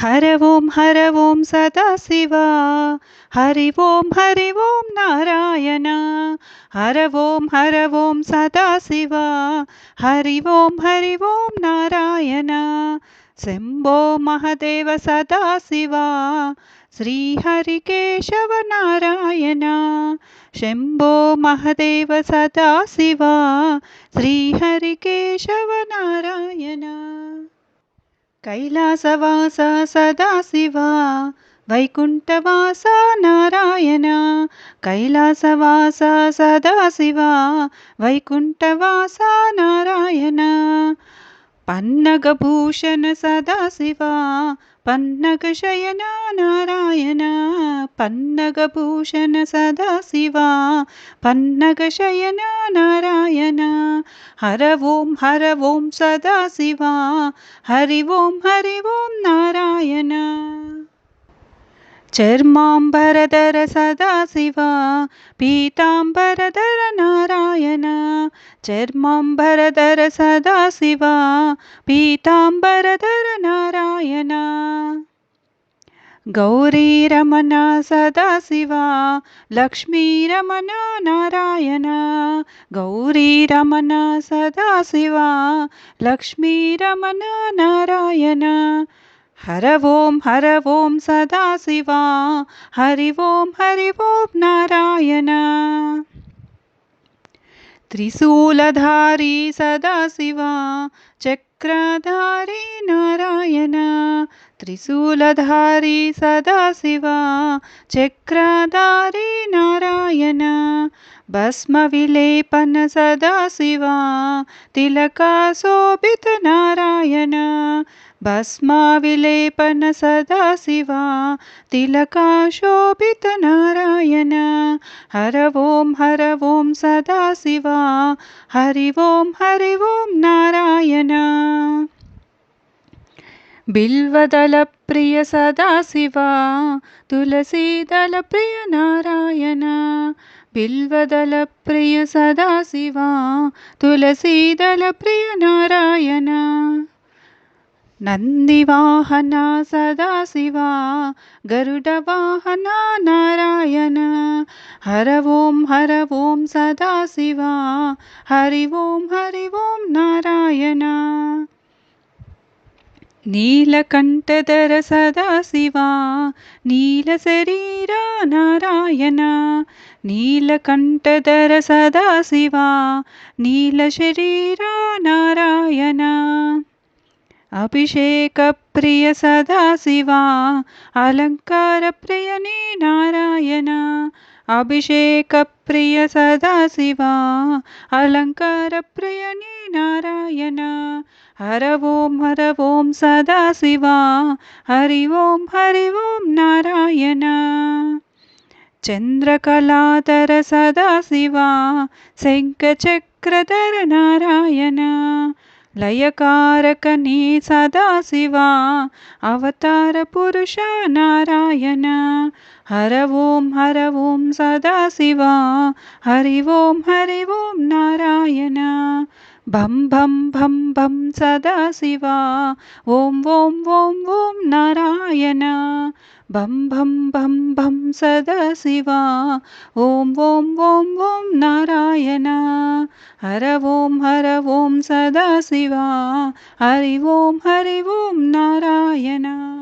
हर ओं हर ओं Sadashiva. Hari ओं Hari ओं Narayan. हर ओं हर ओं Sadashiva. Hari ओं Hari ओं Narayan. Shambho Mahadeva Sadashiva. श्रीहरिकेशव Narayan. Shambho Mahadeva Sadashiva. श्रीहरिकेशव Narayan. కైలాసవాస Sadashiva వైకుంఠవాస Narayana కైలాసవాస Sadashiva వైకుంఠవాస Narayana. పన్నగభూషణ Sadashiva పన్నగశయన Narayana. పన్నగభూషణ Sadashiva పన్నగశయన Narayana. हर हर Sadashiva. Hari ओं Hari ओं Narayan. चर्माम्बरधर Sadashiva पीताम्बरधर Narayan. चर्माम्बरधर Sadashiva पीताम्बरधर Narayan गौरीरमण Sadashiva लक्ष्मीरमण Narayan गौरीरमण Sadashiva लक्ष्मीरमण Narayan. हर ओं हर ओं Sadashiva, Hari ओं Hari ओं Narayan. त्रिशूलधारी Sadashiva, चक्रधारी Narayan. त्रिशूलधारी Sadashiva, चक्रधारी Narayan, भस्मविलेपन Sadashiva, तिलकाशोभित Narayan, भस्माविलेपन Sadashiva, तिलकाशोभित Narayan, हर ओं हर ओं Sadashiva, Hari ओं Hari ओं బిల్వదళప్రియ సదాశివా తులసీదళప్రియ Narayana బిల్వదళప్రియ సదాశివా తులసీదళప్రియ Narayana. నందివాహన సదాశివా గరుడవాహన Narayana హర ఓం హర ఓం సదాశివా Hari ఓం Hari ఓం Narayana. నీలకంఠధర సదాశివా నీలశరీరా Narayana నీలకంఠధర సదాశివా నీలశరీరా Narayana. అభిషేకప్రియ సదాశివా అలంకారప్రియనే Narayana. अभिषेकप्रिय Sadashiva अलङ्कारप्रिय नीनारायण। हर ॐ हर ॐ Sadashiva Hari ॐ Hari ॐ Narayan. चन्द्रकलाधर Sadashiva शङ्खचक्रधर Narayan. लयकारकनी Sadashiva अवतारपुरुष Narayan. हर ओं हर ओं Sadashiva Hari ओं Hari ओं Narayan भं भं भं भं Sadashiva. ॐ ॐ ॐ ॐ Narayan. भं भं भं भं Sadashiva. ॐ ॐ ॐ ॐ Narayan. हर ॐ हर ॐ Sadashiva. Hari ओं Hari ओं Narayan